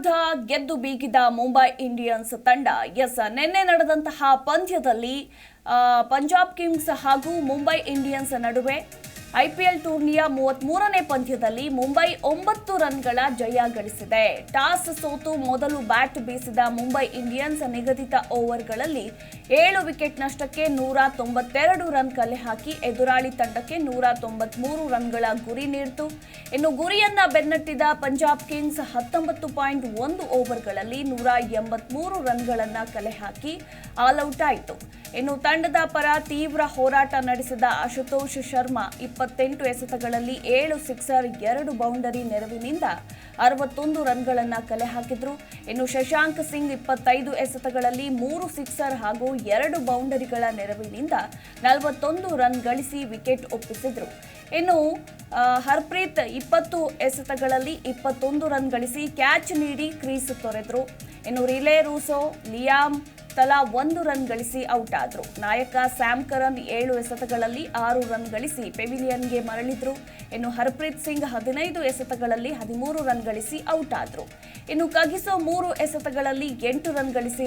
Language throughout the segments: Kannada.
ವಿರುದ್ಧ ಗೆದ್ದು ಬೀಗಿದ ಮುಂಬೈ ಇಂಡಿಯನ್ಸ್ ತಂಡ, ಎಸ್, ನಿನ್ನೆ ನಡೆದಂತಹ ಪಂದ್ಯದಲ್ಲಿ ಪಂಜಾಬ್ ಕಿಂಗ್ಸ್ ಹಾಗೂ ಮುಂಬೈ ಇಂಡಿಯನ್ಸ್ ನಡುವೆ ಐಪಿಎಲ್ ಟೂರ್ನಿಯ ಮೂವತ್ಮೂರನೇ ಪಂದ್ಯದಲ್ಲಿ ಮುಂಬೈ ಒಂಬತ್ತು ರನ್ಗಳ ಜಯ ಗಳಿಸಿದೆ. ಟಾಸ್ ಸೋತು ಮೊದಲು ಬ್ಯಾಟ್ ಬೀಸಿದ ಮುಂಬೈ ಇಂಡಿಯನ್ಸ್ ನಿಗದಿತ ಓವರ್ಗಳಲ್ಲಿ ಏಳು ವಿಕೆಟ್ ನಷ್ಟಕ್ಕೆ ನೂರ ತೊಂಬತ್ತೆರಡು ರನ್ ಕಲೆ ಹಾಕಿ ಎದುರಾಳಿ ತಂಡಕ್ಕೆ ನೂರ ತೊಂಬತ್ಮೂರು ರನ್ಗಳ ಗುರಿ ನೀಡಿತು. ಇನ್ನು ಗುರಿಯನ್ನ ಬೆನ್ನಟ್ಟಿದ ಪಂಜಾಬ್ ಕಿಂಗ್ಸ್ ಹತ್ತೊಂಬತ್ತು ಪಾಯಿಂಟ್ ಒಂದು ಓವರ್ಗಳಲ್ಲಿ ನೂರ ಎಂಬತ್ಮೂರು ರನ್ಗಳನ್ನು ಕಲೆ ಹಾಕಿ ಆಲ್ಔಟ್ ಆಯಿತು. ಇನ್ನು ತಂಡದ ಪರ ತೀವ್ರ ಹೋರಾಟ ನಡೆಸಿದ ಅಶುತೋಷ್ ಶರ್ಮಾ ಇಪ್ಪತ್ತೆಂಟು ಎಸೆತಗಳಲ್ಲಿ ಏಳು ಸಿಕ್ಸರ್, ಎರಡು ಬೌಂಡರಿ ನೆರವಿನಿಂದ ಅರವತ್ತೊಂದು ರನ್ಗಳನ್ನು ಕಲೆ ಹಾಕಿದ್ರು. ಇನ್ನು ಶಶಾಂಕ್ ಸಿಂಗ್ ಇಪ್ಪತ್ತೈದು ಎಸೆತಗಳಲ್ಲಿ ಮೂರು ಸಿಕ್ಸರ್ ಹಾಗೂ ಎರಡು ಬೌಂಡರಿಗಳ ನೆರವಿನಿಂದ ನಲವತ್ತೊಂದು ರನ್ ಗಳಿಸಿ ವಿಕೆಟ್ ಒಪ್ಪಿಸಿದ್ರು. ಇನ್ನು ಹರ್ಪ್ರೀತ್ ಇಪ್ಪತ್ತು ಎಸೆತಗಳಲ್ಲಿ ಇಪ್ಪತ್ತೊಂದು ರನ್ ಗಳಿಸಿ ಕ್ಯಾಚ್ ನೀಡಿ ಕ್ರೀಸ್ ತೊರೆದ್ರು. ಇನ್ನು ರಿಲೇ ರೂಸೋ, ಲಿಯಾಮ್ ತಲಾ ಒಂದು ರನ್ ಗಳಿಸಿ ಔಟ್ ಆದ್ರು. ನಾಯಕ ಸ್ಯಾಮ್ ಕರನ್ ಏಳು ಎಸೆತಗಳಲ್ಲಿ ಆರು ರನ್ ಗಳಿಸಿ ಪೆವಿಲಿಯನ್ಗೆ ಮರಳಿದ್ರು. ಇನ್ನು ಹರ್ಪ್ರೀತ್ ಸಿಂಗ್ ಹದಿನೈದು ಎಸೆತಗಳಲ್ಲಿ ಹದಿಮೂರು ರನ್ ಗಳಿಸಿ ಔಟ್ ಆದ್ರು. ಇನ್ನು ಕಗಿಸೋ ಮೂರು ಎಸೆತಗಳಲ್ಲಿ ಎಂಟು ರನ್ ಗಳಿಸಿ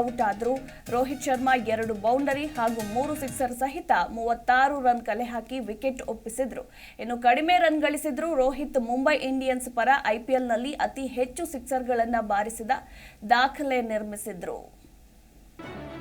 ಔಟ್ ಆದ್ರು. ರೋಹಿತ್ ಶರ್ಮಾ ಎರಡು ಬೌಂಡರಿ ಹಾಗೂ ಮೂರು ಸಿಕ್ಸರ್ ಸಹಿತ ಮೂವತ್ತಾರು ರನ್ ಕಲೆ ಹಾಕಿ ವಿಕೆಟ್ ಒಪ್ಪಿಸಿದ್ರು. ಇನ್ನು ಕಡಿಮೆ ರನ್ ಗಳಿಸಿದ್ರು ರೋಹಿತ್ ಮುಂಬೈ ಇಂಡಿಯನ್ಸ್ ಪರ ಐಪಿಎಲ್ನಲ್ಲಿ ಅತಿ ಹೆಚ್ಚು ಸಿಕ್ಸರ್ಗಳನ್ನು ಬಾರಿಸಿದ ದಾಖಲೆ ನಿರ್ಮಿಸಿದ್ರು.